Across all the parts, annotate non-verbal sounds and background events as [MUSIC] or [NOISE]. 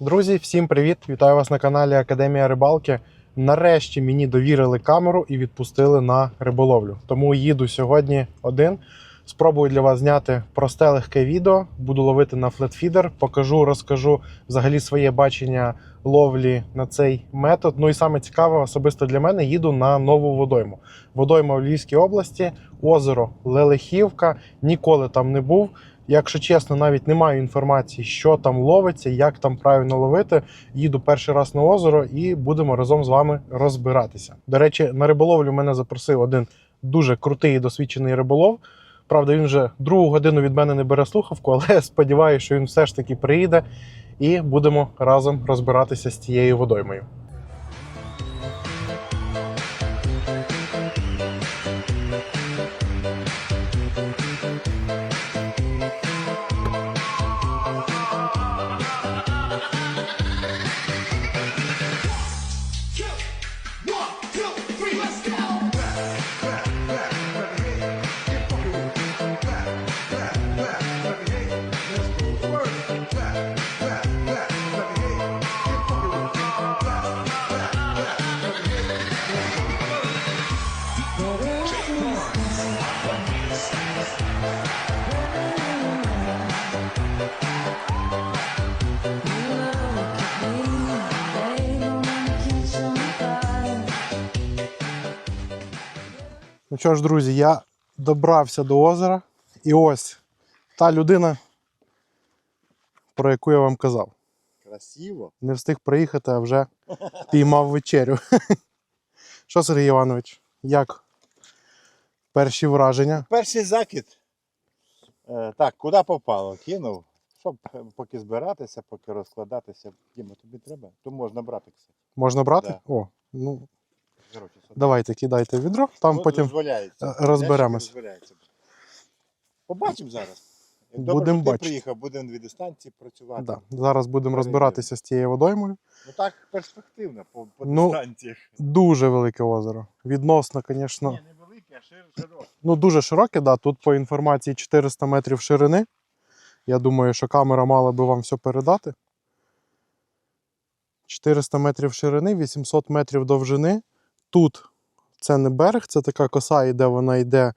Друзі, всім привіт! Вітаю вас на каналі Академія Рибалки. Нарешті мені довірили камеру і відпустили на риболовлю. Тому їду сьогодні один. Спробую для вас зняти просте легке відео. Буду ловити на флетфідер. Покажу, розкажу взагалі своє бачення ловлі на цей метод. Ну і саме цікаве, особисто для мене, їду на нову водойму. Водойма в Львівській області, озеро Лелехівка. Ніколи там не був. Якщо чесно, навіть не маю інформації, що там ловиться, як там правильно ловити. Їду перший раз на озеро і будемо разом з вами розбиратися. До речі, на риболовлю мене запросив один дуже крутий і досвідчений риболов. Правда, він вже другу годину від мене не бере слухавку, але сподіваюся, що він все ж таки приїде і будемо разом розбиратися з цією водоймою. Ну що ж, друзі, я добрався до озера, і ось та людина, про яку я вам казав. Красиво. Не встиг приїхати, а вже піймав вечерю. [LAUGHS] Що, Сергій Іванович, як перші враження? Перший закид. Е, так, куди попало? Кинув. Щоб е, поки збиратися, поки розкладатися. Діма, тобі треба? То можна брати, кстати. Можна брати? Да. О, ну. Давайте кидайте відро, там Ну, потім е, розберемось. Побачимо зараз. Будем що ти бачити. приїхав, будемо дві дистанції працювати. да, зараз будемо розбиратися з тією водоймою. Ну так перспективно по, по Ну, дистанціях. Дуже велике озеро. Відносно, звісно, Ні, не велике, а шир, широке. ну дуже широке, да. Тут по інформації 400 метрів ширини. Я думаю, що камера мала би вам все передати. 400 метрів ширини, 800 метрів довжини. Тут це не берег, це така коса, іде, вона йде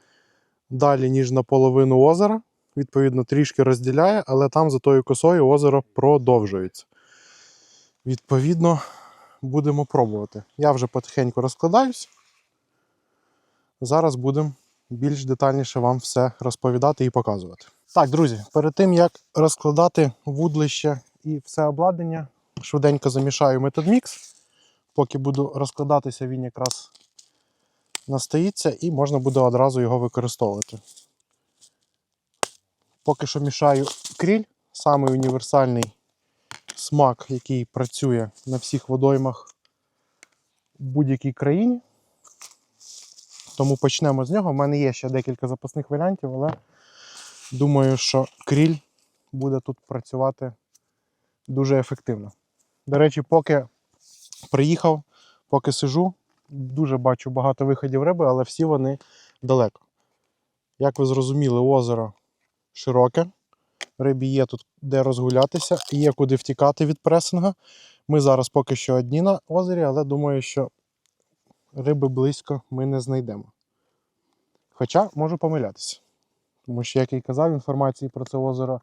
далі, ніж наполовину озера. Відповідно, трішки розділяє, але там за тою косою озеро продовжується. Відповідно, будемо пробувати. Я вже потихеньку розкладаюсь. Зараз будемо більш детальніше вам все розповідати і показувати. Так, друзі, перед тим як розкладати вудлище і все обладнання, швиденько замішаю методмікс. Поки буду розкладатися, він якраз настоїться і можна буде одразу його використовувати. Поки що мішаю кріль, самий універсальний смак, який працює на всіх водоймах в будь-якій країні. Тому почнемо з нього. У мене є ще декілька запасних варіантів, але думаю, що кріль буде тут працювати дуже ефективно. До речі, поки приїхав, поки сижу, дуже бачу багато виходів риби, але всі вони далеко. Як ви зрозуміли, озеро широке. Рибі є тут де розгулятися, є куди втікати від пресинга. Ми зараз поки що одні на озері, але думаю, що риби близько ми не знайдемо. Хоча можу помилятися. Тому що, як й казав, інформації про це озеро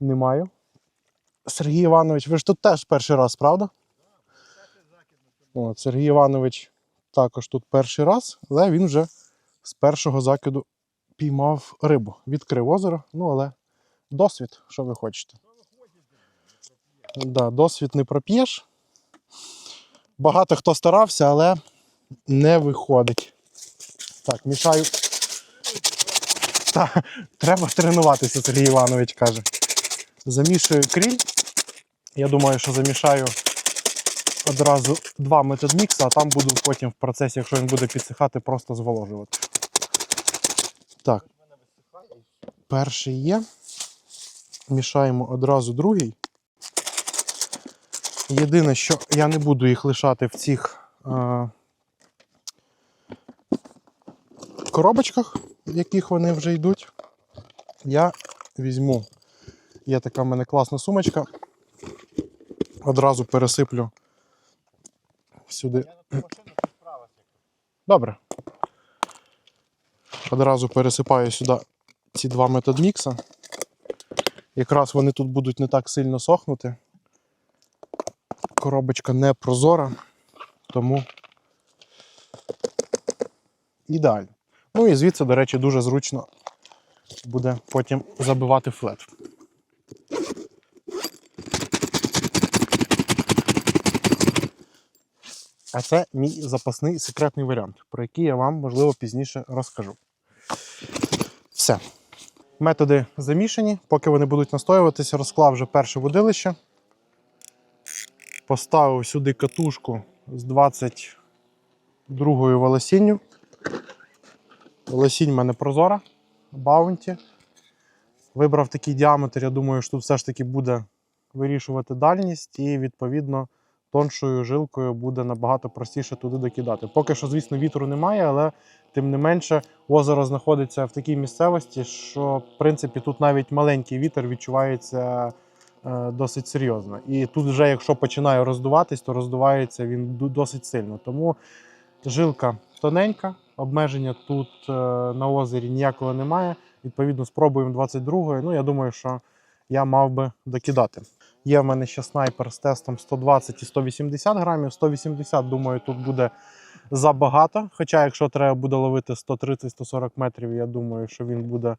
не маю. Сергій Іванович, ви ж тут теж перший раз, правда? От, Сергій Іванович також тут перший раз, але він вже з першого закиду піймав рибу. Відкрив озеро, ну але досвід, що ви хочете. Да, досвід не проп'єш. Багато хто старався, але не виходить. Так, мішаю. Та, треба тренуватися, Сергій Іванович каже. Замішую кріль. Я думаю, що замішаю одразу два методмікса, а там буду потім в процесі, якщо він буде підсихати, просто зволожувати. Так. Перший є. Мішаємо одразу другий. Єдине, що я не буду їх лишати в цих е, коробочках, в яких вони вже йдуть. Я візьму, є така в мене класна сумочка. Одразу пересиплю сюди. Добре. Одразу пересипаю сюди ці два методмікса. Якраз вони тут будуть не так сильно сохнути. Коробочка не прозора, тому ідеально. Ну і звідси, до речі, дуже зручно буде потім забивати флет. А це мій запасний секретний варіант, про який я вам, можливо, пізніше розкажу. Все. Методи замішані. Поки вони будуть настоюватися, розклав вже перше водилище. Поставив сюди катушку з 22-ю волосінню. Волосінь в мене прозора, баунті. Вибрав такий діаметр, я думаю, що тут все ж таки буде вирішувати дальність і, відповідно, тоншою жилкою буде набагато простіше туди докидати. Поки що, звісно, вітру немає, але тим не менше озеро знаходиться в такій місцевості, що в принципі тут навіть маленький вітер відчувається е, досить серйозно. І тут, вже, якщо починає роздуватись, то роздувається він досить сильно. Тому жилка тоненька, обмеження тут е, на озері ніякого немає. Відповідно, спробуємо 22-ї. Ну, я думаю, що я мав би докидати. Є в мене ще снайпер з тестом 120 і 180 грамів. 180, думаю, тут буде забагато. Хоча, якщо треба буде ловити 130-140 метрів, я думаю, що він буде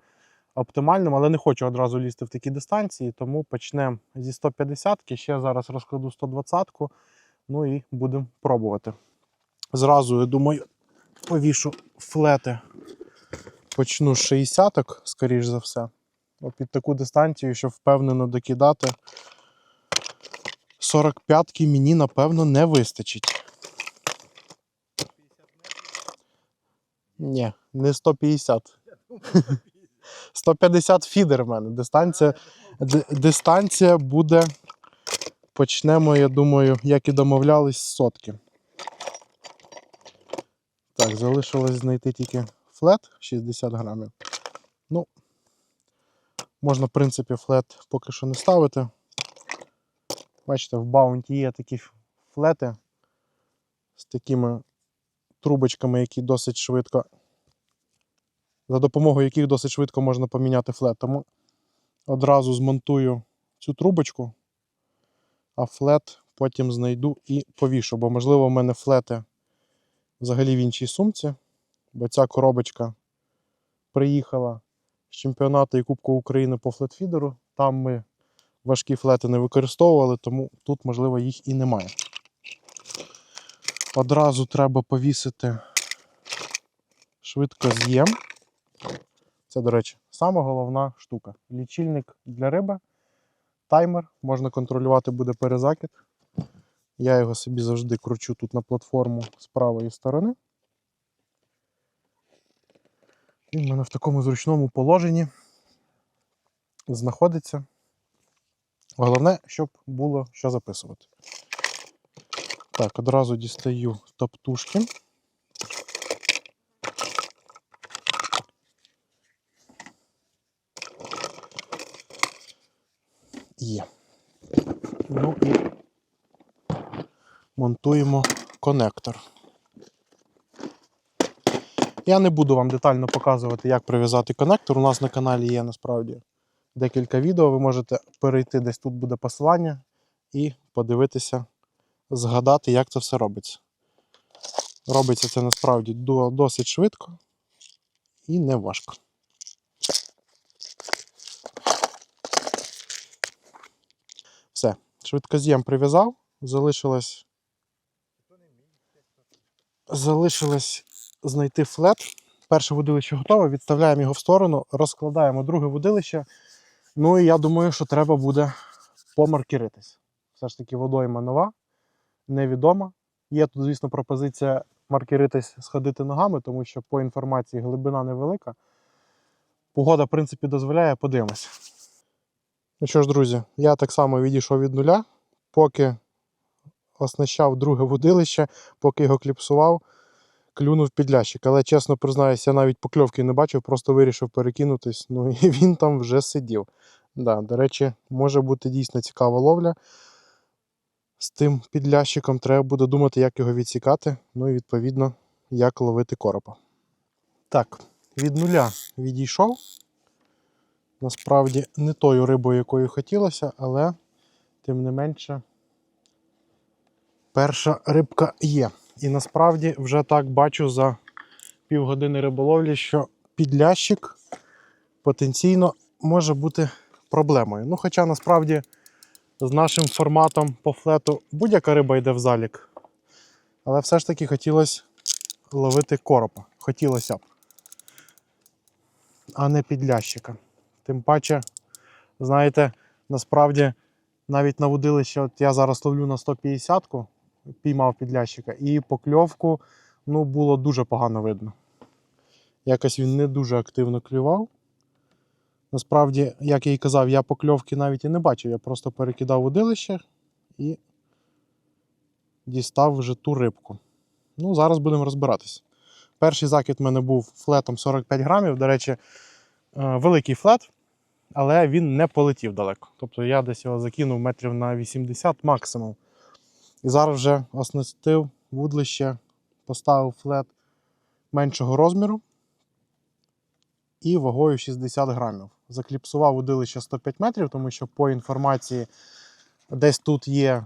оптимальним, але не хочу одразу лізти в такі дистанції, тому почнемо зі 150 Ще зараз розкладу 120-ку. Ну і будемо пробувати. Зразу, я думаю, повішу флети. Почну з 60-ок, скоріш за все. Під таку дистанцію, щоб впевнено докидати. 45-ки мені, напевно, не вистачить. Ні, не 150. 150 [LAUGHS] фідер в мене. Дистанція, ди- дистанція буде. Почнемо, я думаю, як і домовлялись, з сотки. Так, залишилось знайти тільки флет 60 грамів. Ну, можна, в принципі, флет поки що не ставити. Бачите, в баунті є такі флети з такими трубочками, які досить швидко, за допомогою яких досить швидко можна поміняти флет. Тому одразу змонтую цю трубочку, а флет потім знайду і повішу, бо, можливо, в мене флети взагалі в іншій сумці, бо ця коробочка приїхала з чемпіонату і Кубку України по флетфідеру. Там ми важкі флети не використовували, тому тут, можливо, їх і немає. Одразу треба повісити швидкоз'єм. Це, до речі, сама головна штука. Лічильник для риби, таймер, можна контролювати буде перезакид. Я його собі завжди кручу тут на платформу з правої сторони. Він в мене в такому зручному положенні знаходиться. Головне, щоб було що записувати. Так, одразу дістаю топтушки. Є. Ну і монтуємо конектор. Я не буду вам детально показувати, як прив'язати конектор. У нас на каналі є насправді декілька відео. Ви можете перейти, десь тут буде посилання, і подивитися, згадати, як це все робиться. Робиться це насправді досить швидко і не важко. Все, швидкоз'єм прив'язав, залишилось. Залишилось знайти флет. Перше водилище готове, відставляємо його в сторону, розкладаємо друге водилище. Ну і я думаю, що треба буде помаркеритись. Все ж таки, водойма нова, невідома. Є тут, звісно, пропозиція маркеритись, сходити ногами, тому що по інформації глибина невелика. Погода, в принципі, дозволяє, подивимось. Ну що ж, друзі, я так само відійшов від нуля, поки оснащав друге водилище, поки його кліпсував, клюнув підлящик. Але чесно признаюся, я навіть покльовки не бачив, просто вирішив перекинутись. Ну [LAUGHS] і він там вже сидів. Да, до речі, може бути дійсно цікава ловля. з тим підлящиком треба буде думати, як його відсікати, ну і відповідно, як ловити коропа. Так, від нуля відійшов. Насправді не тою рибою, якою хотілося, але тим не менше перша рибка є. І насправді вже так бачу за півгодини риболовлі, що підлящик потенційно може бути проблемою. Ну, хоча насправді з нашим форматом по флету будь-яка риба йде в залік. Але все ж таки хотілося ловити коропа. Хотілося б. А не підлящика. Тим паче, знаєте, насправді навіть на вудилище, от я зараз ловлю на 150-ку, піймав підлящика, і покльовку ну, було дуже погано видно. Якось він не дуже активно клював. Насправді, як я і казав, я покльовки навіть і не бачив. Я просто перекидав водилище і дістав вже ту рибку. Ну, зараз будемо розбиратись. Перший закид в мене був флетом 45 грамів. До речі, е, великий флет, але він не полетів далеко. Тобто я десь його закинув метрів на 80 максимум. І зараз вже оснастив вудлище, поставив флет меншого розміру і вагою 60 грамів. Закліпсував удилище 105 метрів, тому що по інформації десь тут є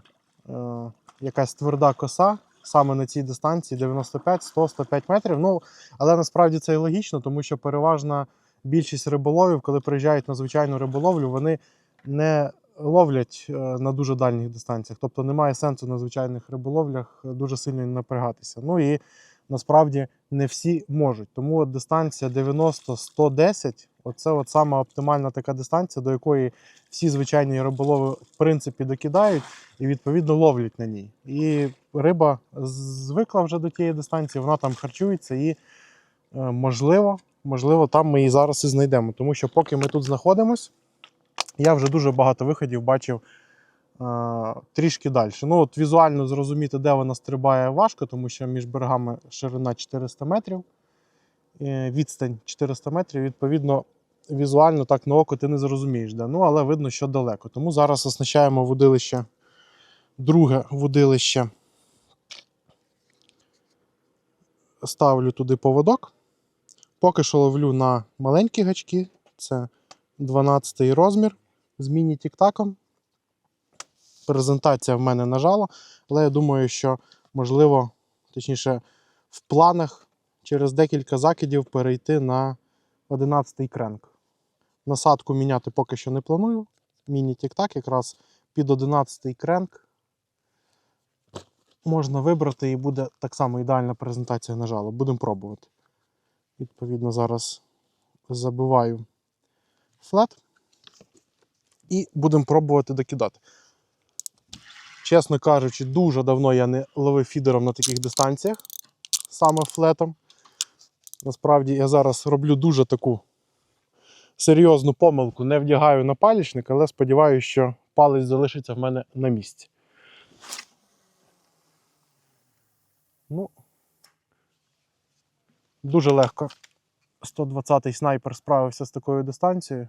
е, якась тверда коса, саме на цій дистанції 95, 100, 105 метрів. Ну, але насправді це і логічно, тому що переважна більшість риболовів, коли приїжджають на звичайну риболовлю, вони не ловлять е, на дуже дальніх дистанціях. Тобто немає сенсу на звичайних риболовлях дуже сильно напрягатися. Ну і насправді не всі можуть. Тому от дистанція 90-110 оце от сама оптимальна така дистанція, до якої всі звичайні риболови в принципі докидають і відповідно ловлять на ній. І риба звикла вже до тієї дистанції, вона там харчується і е, можливо, можливо, там ми її зараз і знайдемо. Тому що поки ми тут знаходимось, я вже дуже багато виходів бачив е, трішки далі. Ну, от візуально зрозуміти, де вона стрибає, важко, тому що між берегами ширина 400 метрів, е, відстань 400 метрів. Відповідно, візуально так на око ти не зрозумієш, де. Ну, але видно, що далеко. Тому зараз оснащаємо водилище, друге водилище. Ставлю туди поводок. Поки що ловлю на маленькі гачки. Це 12 розмір з міні-тіктаком. Презентація в мене нажала, але я думаю, що можливо, точніше, в планах через декілька закидів перейти на 11-й кренк. Насадку міняти поки що не планую. Міні-тік-так, якраз під 11-й кренк можна вибрати і буде так само ідеальна презентація нажала. Будемо пробувати. Відповідно, зараз забиваю флет і будемо пробувати докидати. Чесно кажучи, дуже давно я не ловив фідером на таких дистанціях, саме флетом. Насправді я зараз роблю дуже таку серйозну помилку. Не вдягаю на палічник, але сподіваюся, що палець залишиться в мене на місці. Ну, дуже легко 120-й снайпер справився з такою дистанцією.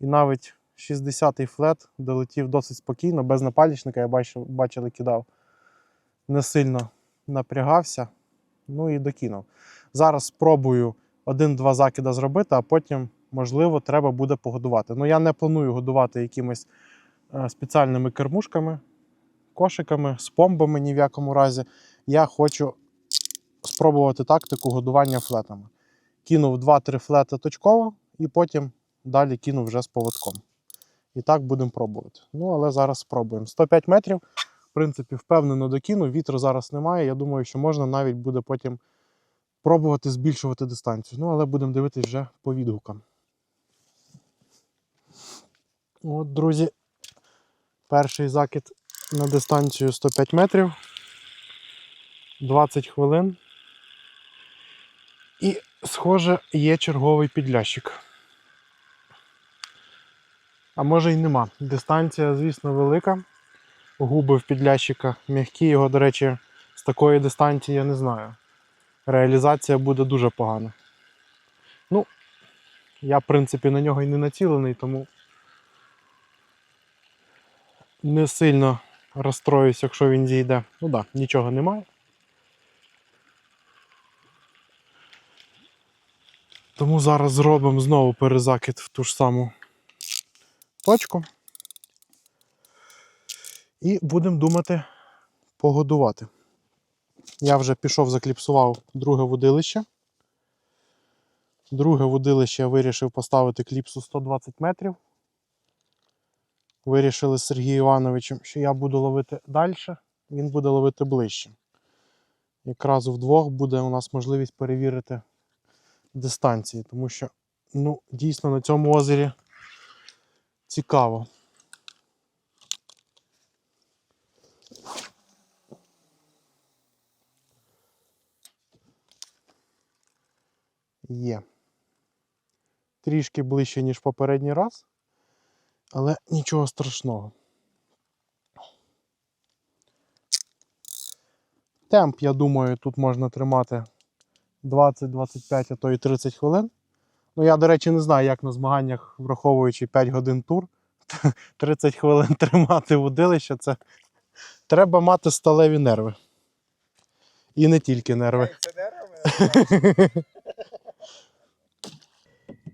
І навіть 60-й флет долетів досить спокійно, без напалічника, я бачив, бачили, кидав. Не сильно напрягався, ну і докинув. Зараз спробую один-два закида зробити, а потім, можливо, треба буде погодувати. Ну, я не планую годувати якимись е, спеціальними кермушками, кошиками, з помбами ні в якому разі. Я хочу спробувати тактику годування флетами. Кинув 2-3 флети точково і потім далі кинув вже з поводком. І так будемо пробувати. Ну, але зараз спробуємо. 105 метрів, в принципі, впевнено докину. Вітру зараз немає. Я думаю, що можна навіть буде потім пробувати збільшувати дистанцію. Ну, але будемо дивитися вже по відгукам. От, друзі, перший закид на дистанцію 105 метрів. 20 хвилин. І, схоже, є черговий підлящик. А може й нема. Дистанція, звісно, велика. Губи в підлящика м'які. Його, до речі, з такої дистанції я не знаю. Реалізація буде дуже погана. Ну, я, в принципі, на нього і не націлений, тому не сильно розстроюсь, якщо він зійде. Ну так, да, нічого немає. Тому зараз зробимо знову перезакид в ту ж саму точку. І будемо думати погодувати. Я вже пішов, закліпсував друге водилище. Друге водилище я вирішив поставити кліпсу 120 метрів. Вирішили з Сергієм Івановичем, що я буду ловити далі, він буде ловити ближче. Якраз вдвох буде у нас можливість перевірити дистанції, тому що ну, дійсно на цьому озері цікаво. Є. Трішки ближче, ніж попередній раз, але нічого страшного. Темп, я думаю, тут можна тримати 20-25, а то і 30 хвилин. Ну, я, до речі, не знаю, як на змаганнях, враховуючи 5 годин тур, [LAUGHS] 30 хвилин тримати водилище, це треба мати сталеві нерви. І не тільки нерви. [LAUGHS]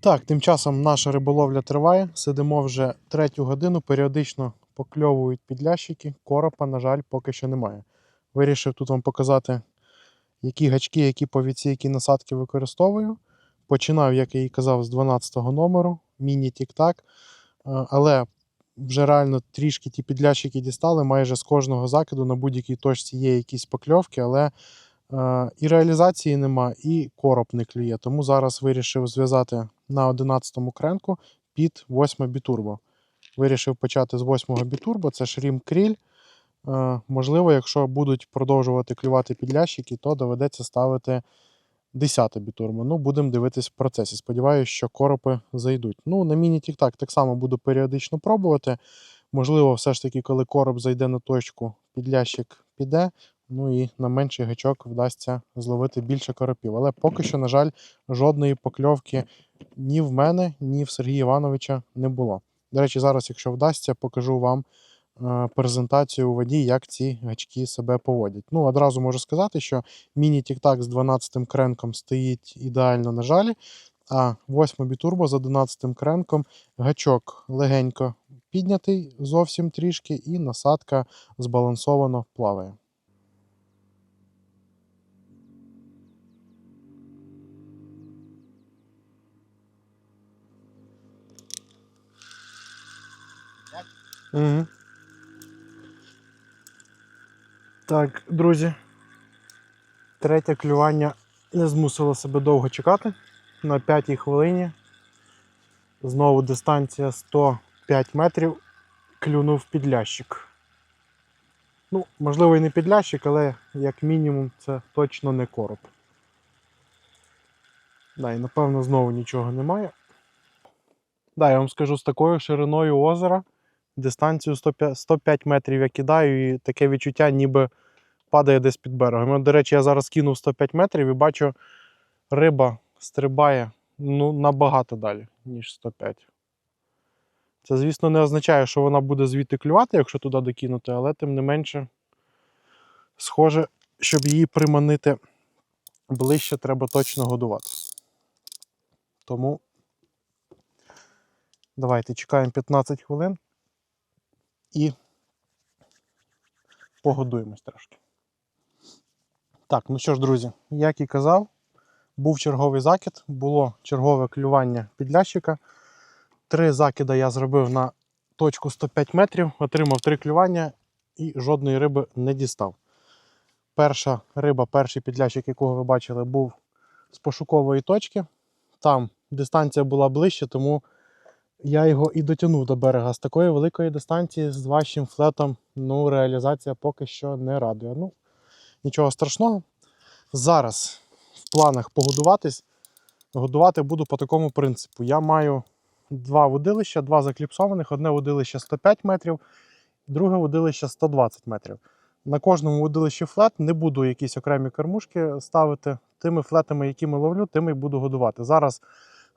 Так, тим часом наша риболовля триває. Сидимо вже третю годину, періодично покльовують підлящики. Коропа, на жаль, поки що немає. Вирішив тут вам показати, які гачки, які повіці, які насадки використовую. Починав, як я і казав, з 12 го номеру, міні-тік-так. Е, Але вже реально трішки ті підлящики дістали. Майже з кожного закиду на будь-якій точці є якісь покльовки, але е, і реалізації нема, і короб не клює. Тому зараз вирішив зв'язати на 11-му кренку під 8 бітурбо. Вирішив почати з 8-го бітурбо, це шрім кріль. Е, можливо, якщо будуть продовжувати клювати підлящики, то доведеться ставити 10 бітурбо. Ну, будемо дивитись в процесі. Сподіваюся, що коропи зайдуть. Ну, на міні-тік-так так само буду періодично пробувати. Можливо, все ж таки, коли короб зайде на точку, підлящик піде. Ну і на менший гачок вдасться зловити більше коропів. Але поки що, на жаль, жодної покльовки ні в мене, ні в Сергія Івановича не було. До речі, зараз, якщо вдасться, покажу вам презентацію у воді, як ці гачки себе поводять. Ну, одразу можу сказати, що міні-тік-так з 12 кренком стоїть ідеально на жалі, а 8 бітурбо з 11 кренком гачок легенько піднятий зовсім трішки, і насадка збалансовано плаває. Угу. Так, друзі. Третє клювання не змусило себе довго чекати. На п'ятій хвилині. Знову дистанція 105 метрів. Клюнув підлящик. Ну, можливо, і не підлящик, але як мінімум це точно не короб. Да, і напевно знову нічого немає. Да, я вам скажу з такою шириною озера дистанцію 105, 105 метрів я кидаю, і таке відчуття, ніби падає десь під берегом. До речі, я зараз кинув 105 метрів і бачу, риба стрибає ну, набагато далі, ніж 105. Це, звісно, не означає, що вона буде звідти клювати, якщо туди докинути, але тим не менше, схоже, щоб її приманити ближче, треба точно годувати. Тому давайте чекаємо 15 хвилин і погодуємось трошки. Так, ну що ж, друзі, як і казав, був черговий закид, було чергове клювання підлящика. Три закиди я зробив на точку 105 метрів, отримав три клювання і жодної риби не дістав. Перша риба, перший підлящик, якого ви бачили, був з пошукової точки. Там дистанція була ближче, тому я його і дотягнув до берега. З такої великої дистанції з вашим флетом ну, реалізація поки що не радує. Ну, нічого страшного. Зараз в планах погодуватись. Годувати буду по такому принципу. Я маю два водилища, два закліпсованих, одне водилище 105 метрів, друге водилище 120 метрів. На кожному водилищі флет не буду якісь окремі кормушки ставити. Тими флетами, якими ловлю, тими й буду годувати. Зараз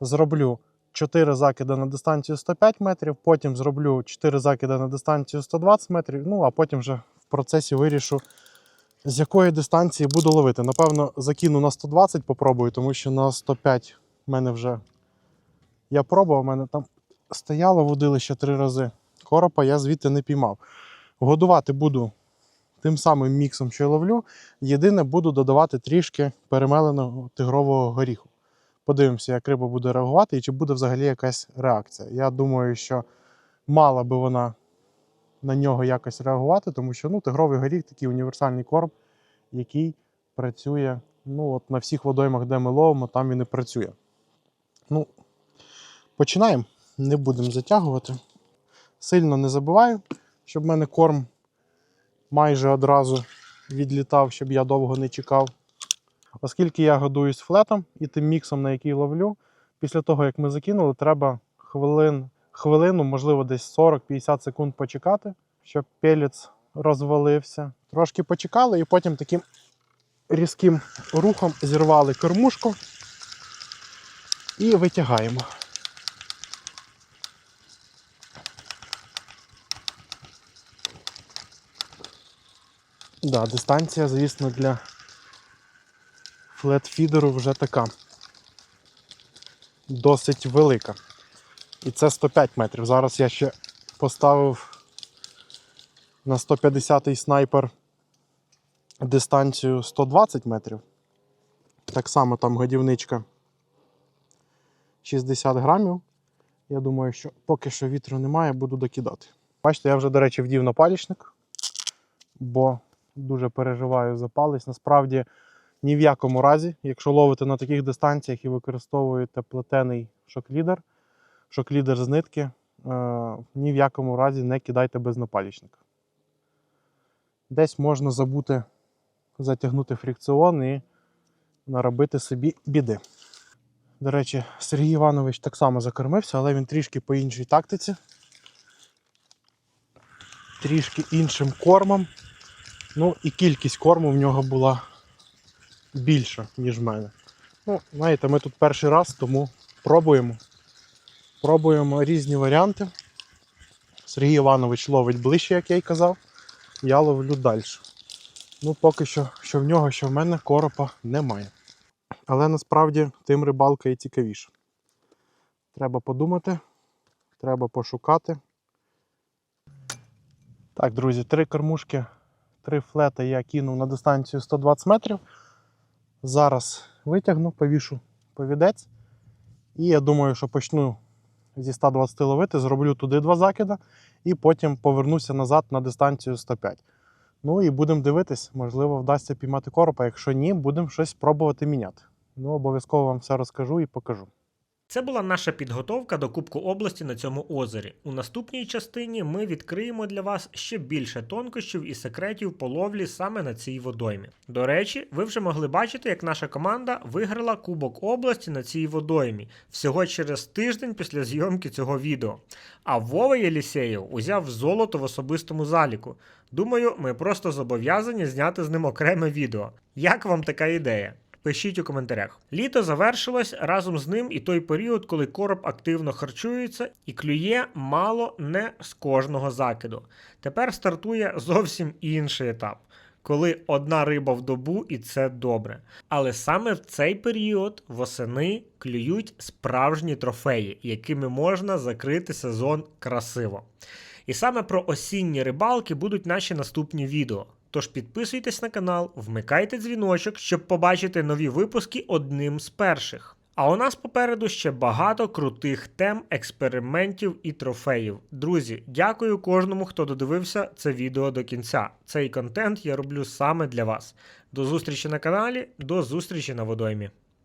зроблю 4 закиди на дистанцію 105 метрів, потім зроблю 4 закиди на дистанцію 120 метрів, ну а потім вже в процесі вирішу, з якої дистанції буду ловити. Напевно, закину на 120, попробую, тому що на 105 в мене вже я пробував, в мене там стояло водилище три рази. Коропа я звідти не піймав. Годувати буду тим самим міксом, що я ловлю. Єдине, буду додавати трішки перемеленого тигрового горіху. Подивимося, як риба буде реагувати і чи буде взагалі якась реакція. Я думаю, що мала би вона на нього якось реагувати, тому що ну, тигровий горіх такий універсальний корм, який працює ну, от на всіх водоймах, де ми ловимо, там він і працює. Ну, починаємо. Не будемо затягувати. Сильно не забуваю, щоб в мене корм майже одразу відлітав, щоб я довго не чекав. Оскільки я годуюсь флетом і тим міксом, на який ловлю, після того, як ми закинули, треба хвилин, хвилину, можливо, десь 40-50 секунд почекати, щоб пелець розвалився. Трошки почекали і потім таким різким рухом зірвали кормушку і витягаємо. Да, дистанція, звісно, для флетфідеру вже така досить велика. І це 105 метрів. Зараз я ще поставив на 150-й снайпер дистанцію 120 метрів. Так само там годівничка 60 грамів. Я думаю, що поки що вітру немає, буду докидати. Бачите, я вже, до речі, вдів напалічник, бо дуже переживаю за палець. Насправді, ні в якому разі, якщо ловите на таких дистанціях і використовуєте плетений шоклідер, шоклідер з нитки, е, ні в якому разі не кидайте без напалічника. Десь можна забути затягнути фрикціон і наробити собі біди. До речі, Сергій Іванович так само закормився, але він трішки по іншій тактиці. Трішки іншим кормом. Ну і кількість корму в нього була більша, ніж в мене. Ну, знаєте, ми тут перший раз, тому пробуємо. Пробуємо різні варіанти. Сергій Іванович ловить ближче, як я й казав. Я ловлю далі. Ну, поки що, що в нього, що в мене коропа немає. Але насправді тим рибалка і цікавіше. Треба подумати, треба пошукати. Так, друзі, три кормушки, три флети я кинув на дистанцію 120 метрів. Зараз витягну, повішу повідець. І я думаю, що почну зі 120 ловити, зроблю туди два закида і потім повернуся назад на дистанцію 105. Ну і будемо дивитись, можливо, вдасться піймати коропа. Якщо ні, будемо щось пробувати міняти. Ну, обов'язково вам все розкажу і покажу. Це була наша підготовка до Кубку області на цьому озері. У наступній частині ми відкриємо для вас ще більше тонкощів і секретів половлі саме на цій водоймі. До речі, ви вже могли бачити, як наша команда виграла Кубок області на цій водоймі всього через тиждень після зйомки цього відео. А Вова Єлісєєв узяв золото в особистому заліку. Думаю, ми просто зобов'язані зняти з ним окреме відео. Як вам така ідея? Пишіть у коментарях. Літо завершилось разом з ним і той період, коли короб активно харчується і клює мало не з кожного закиду. Тепер стартує зовсім інший етап. Коли одна риба в добу, і це добре. Але саме в цей період восени клюють справжні трофеї, якими можна закрити сезон красиво. І саме про осінні рибалки будуть наші наступні відео. Тож підписуйтесь на канал, вмикайте дзвіночок, щоб побачити нові випуски одним з перших. А у нас попереду ще багато крутих тем, експериментів і трофеїв. Друзі, дякую кожному, хто додивився це відео до кінця. Цей контент я роблю саме для вас. До зустрічі на каналі, до зустрічі на водоймі.